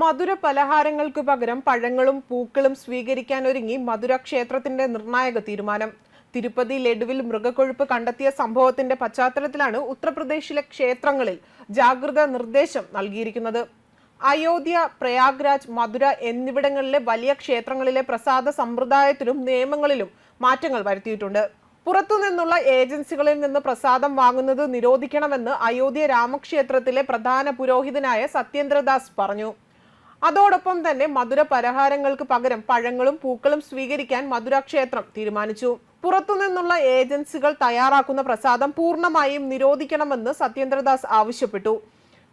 മധുര പലഹാരങ്ങൾക്ക് പകരം പഴങ്ങളും പൂക്കളും സ്വീകരിക്കാൻ ഒരുങ്ങി മധുര ക്ഷേത്രത്തിന്റെ നിർണായക തീരുമാനം. തിരുപ്പതി ലഡുവിൽ മൃഗക്കൊഴുപ്പ് കണ്ടെത്തിയ സംഭവത്തിന്റെ പശ്ചാത്തലത്തിലാണ് ഉത്തർപ്രദേശിലെ ക്ഷേത്രങ്ങളിൽ ജാഗ്രതാ നിർദ്ദേശം നൽകിയിരിക്കുന്നത്. അയോധ്യ പ്രയാഗ്രാജ് മധുര എന്നിവിടങ്ങളിലെ വലിയ ക്ഷേത്രങ്ങളിലെ പ്രസാദ സമ്പ്രദായത്തിലും നിയമങ്ങളിലും മാറ്റങ്ങൾ വരുത്തിയിട്ടുണ്ട്. പുറത്തുനിന്നുള്ള ഏജൻസികളിൽ നിന്ന് പ്രസാദം വാങ്ങുന്നത് നിരോധിക്കണമെന്ന് അയോധ്യ രാമക്ഷേത്രത്തിലെ പ്രധാന പുരോഹിതനായ സത്യേന്ദ്രദാസ് പറഞ്ഞു. അതോടൊപ്പം തന്നെ മധുര പലഹാരങ്ങൾക്ക് പകരം പഴങ്ങളും പൂക്കളും സ്വീകരിക്കാൻ മധുര ക്ഷേത്രം തീരുമാനിച്ചു. പുറത്തുനിന്നുള്ള ഏജൻസികൾ തയ്യാറാക്കുന്ന പ്രസാദം പൂർണമായും നിരോധിക്കണമെന്ന് സത്യേന്ദ്രദാസ് ആവശ്യപ്പെട്ടു.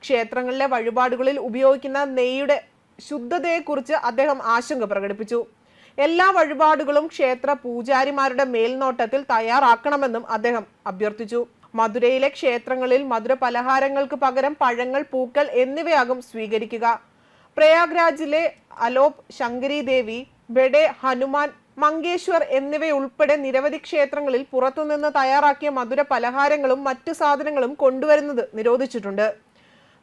ക്ഷേത്രങ്ങളിലെ വഴിപാടുകളിൽ ഉപയോഗിക്കുന്ന നെയ്യുടെ ശുദ്ധതയെക്കുറിച്ച് അദ്ദേഹം ആശങ്ക പ്രകടിപ്പിച്ചു. എല്ലാ വഴിപാടുകളും ക്ഷേത്ര പൂജാരിമാരുടെ മേൽനോട്ടത്തിൽ തയ്യാറാക്കണമെന്നും അദ്ദേഹം അഭ്യർത്ഥിച്ചു. മധുരയിലെ ക്ഷേത്രങ്ങളിൽ മധുര പലഹാരങ്ങൾക്ക് പകരം പഴങ്ങൾ പൂക്കൾ എന്നിവയാകും സ്വീകരിക്കുക. പ്രയാഗ്രാജിലെ അലോപ് ശങ്കരി ദേവി ബെഡെ ഹനുമാൻ മങ്കേശ്വർ എന്നിവയുൾപ്പെടെ നിരവധി ക്ഷേത്രങ്ങളിൽ പുറത്തുനിന്ന് തയ്യാറാക്കിയ മധുര പലഹാരങ്ങളും മറ്റു സാധനങ്ങളും കൊണ്ടുവരുന്നത് നിരോധിച്ചിട്ടുണ്ട്.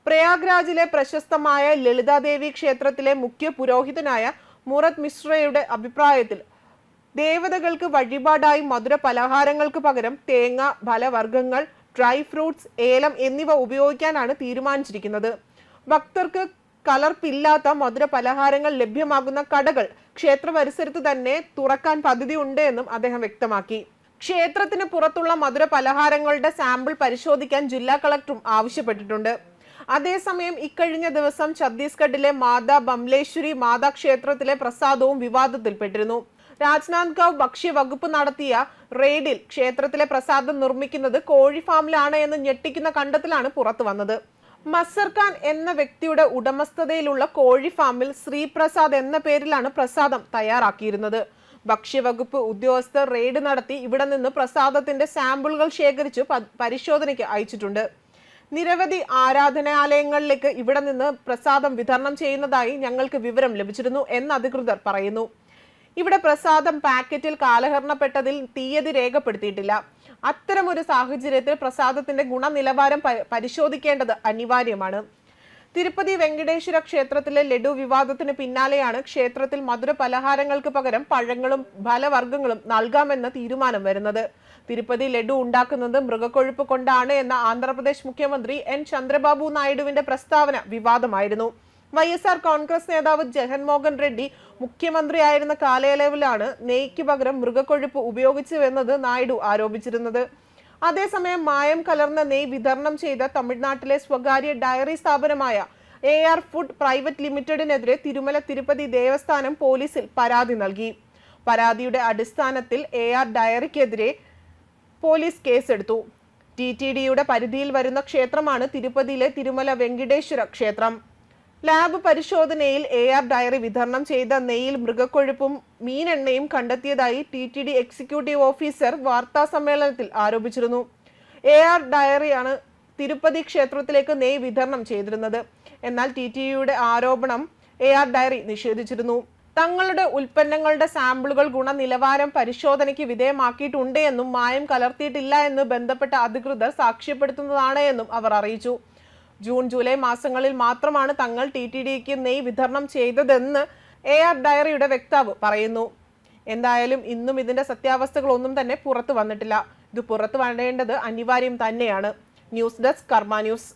പ്രയാഗ്രാജിലെ പ്രശസ്തമായ ലളിതാദേവി ക്ഷേത്രത്തിലെ മുഖ്യ പുരോഹിതനായ മുറത് മിശ്രയുടെ അഭിപ്രായത്തിൽ ദേവതകൾക്ക് വഴിപാടായി മധുര പലഹാരങ്ങൾക്ക് പകരം തേങ്ങ ഫലവർഗങ്ങൾ ഡ്രൈ ഫ്രൂട്ട്സ് ഏലം എന്നിവ ഉപയോഗിക്കാനാണ് തീരുമാനിച്ചിരിക്കുന്നത്. ഭക്തർക്ക് കലർപ്പില്ലാത്ത മധുര പലഹാരങ്ങൾ ലഭ്യമാകുന്ന കടകൾ ക്ഷേത്ര പരിസരത്ത് തന്നെ തുറക്കാൻ പദ്ധതിയുണ്ട് എന്നും അദ്ദേഹം വ്യക്തമാക്കി. ക്ഷേത്രത്തിന് പുറത്തുള്ള മധുര പലഹാരങ്ങളുടെ സാമ്പിൾ പരിശോധിക്കാൻ ജില്ലാ കളക്ടറും ആവശ്യപ്പെട്ടിട്ടുണ്ട്. അതേസമയം ഇക്കഴിഞ്ഞ ദിവസം ഛത്തീസ്ഗഡിലെ മാതാ ബംലേശ്വരി മാതാ ക്ഷേത്രത്തിലെ പ്രസാദവും വിവാദത്തിൽപ്പെട്ടിരുന്നു. രാജ്നാന്ദ്ഗാവ് ഭക്ഷ്യവകുപ്പ് നടത്തിയ റെയ്ഡിൽ ക്ഷേത്രത്തിലെ പ്രസാദം നിർമ്മിക്കുന്നത് കോഴി ഫാമിലാണ് എന്ന് ഞെട്ടിക്കുന്ന കണ്ടെത്തലാണ് പുറത്തു വന്നത് മസർ ഖാൻ എന്ന വ്യക്തിയുടെ ഉടമസ്ഥതയിലുള്ള കോഴി ഫാമിൽ ശ്രീപ്രസാദ് എന്ന പേരിലാണ് പ്രസാദം തയ്യാറാക്കിയിരുന്നത്. ഭക്ഷ്യവകുപ്പ് ഉദ്യോഗസ്ഥർ റെയ്ഡ് നടത്തി ഇവിടെ നിന്ന് പ്രസാദത്തിന്റെ സാമ്പിളുകൾ ശേഖരിച്ച് പരിശോധനയ്ക്ക് അയച്ചിട്ടുണ്ട്. നിരവധി ആരാധനാലയങ്ങളിലേക്ക് ഇവിടെ നിന്ന് പ്രസാദം വിതരണം ചെയ്യുന്നതായി ഞങ്ങൾക്ക് വിവരം ലഭിച്ചിരുന്നു എന്ന് അധികൃതർ പറയുന്നു. ഇവിടെ പ്രസാദം പാക്കറ്റിൽ കാലഹരണപ്പെട്ടതിൽ തീയതി രേഖപ്പെടുത്തിയിട്ടില്ല. അത്തരമൊരു സാഹചര്യത്തിൽ പ്രസാദത്തിന്റെ ഗുണനിലവാരം പരിശോധിക്കേണ്ടത് അനിവാര്യമാണ്. തിരുപ്പതി വെങ്കടേശ്വര ക്ഷേത്രത്തിലെ ലഡു വിവാദത്തിന് പിന്നാലെയാണ് ക്ഷേത്രത്തിൽ മധുര പലഹാരങ്ങൾക്ക് പകരം പഴങ്ങളും ഫലവർഗങ്ങളും നൽകാമെന്ന തീരുമാനം വരുന്നത്. തിരുപ്പതി ലഡു ഉണ്ടാക്കുന്നത് മൃഗക്കൊഴുപ്പ് കൊണ്ടാണ് എന്ന ആന്ധ്രാപ്രദേശ് മുഖ്യമന്ത്രി എൻ. ചന്ദ്രബാബു നായിഡുവിന്റെ പ്രസ്താവന വിവാദമായിരുന്നു. വൈ എസ് ആർ കോൺഗ്രസ് നേതാവ് ജഗൻമോഹൻ റെഡ്ഡി മുഖ്യമന്ത്രിയായിരുന്ന കാലയളവിലാണ് നെയ്ക്ക് പകരം മൃഗക്കൊഴുപ്പ് ഉപയോഗിച്ചുവെന്നത് നായിഡു ആരോപിച്ചിരുന്നത്. അതേസമയം മായം കലർന്ന നെയ് വിതരണം ചെയ്ത തമിഴ്നാട്ടിലെ സ്വകാര്യ ഡയറി സ്ഥാപനമായ എ ആർ ഫുഡ് പ്രൈവറ്റ് ലിമിറ്റഡിനെതിരെ തിരുമല തിരുപ്പതി ദേവസ്ഥാനം പോലീസിൽ പരാതി നൽകി. പരാതിയുടെ അടിസ്ഥാനത്തിൽ എ ആർ ഡയറിക്കെതിരെ പോലീസ് കേസെടുത്തു. ടി ടി ഡിയുടെ പരിധിയിൽ വരുന്ന ക്ഷേത്രമാണ് തിരുപ്പതിയിലെ തിരുമല വെങ്കിടേശ്വര ക്ഷേത്രം. ലാബ് പരിശോധനയിൽ എ ആർ ഡയറി വിതരണം ചെയ്ത നെയ്യിൽ മൃഗക്കൊഴുപ്പും മീനെണ്ണയും കണ്ടെത്തിയതായി T T D executive officer വാർത്താ സമ്മേളനത്തിൽ ആരോപിച്ചിരുന്നു. എ ആർ ഡയറിയാണ് തിരുപ്പതി ക്ഷേത്രത്തിലേക്ക് നെയ് വിതരണം ചെയ്തിരുന്നത്. എന്നാൽ ടി ടി യുടെ ആരോപണം എ ആർ ഡയറി നിഷേധിച്ചിരുന്നു. തങ്ങളുടെ ഉൽപ്പന്നങ്ങളുടെ സാമ്പിളുകൾ ഗുണനിലവാരം പരിശോധനയ്ക്ക് വിധേയമാക്കിയിട്ടുണ്ട് എന്നും മായം കലർത്തിയിട്ടില്ല എന്ന് ബന്ധപ്പെട്ട അധികൃതർ സാക്ഷ്യപ്പെടുത്തുന്നതാണ് എന്നും അവർ അറിയിച്ചു. ജൂൺ ജൂലൈ മാസങ്ങളിൽ മാത്രമാണ് തങ്ങൾ ടി ടി ഡിക്ക് നെയ് വിതരണം ചെയ്തതെന്ന് എ ആർ ഡയറിയുടെ വക്താവ് പറയുന്നു. എന്തായാലും ഇന്നും ഇതിന്റെ സത്യാവസ്ഥകളൊന്നും തന്നെ പുറത്തു വന്നിട്ടില്ല. ഇത് പുറത്തു വരേണ്ടത് അനിവാര്യം തന്നെയാണ്. News desk Karma news.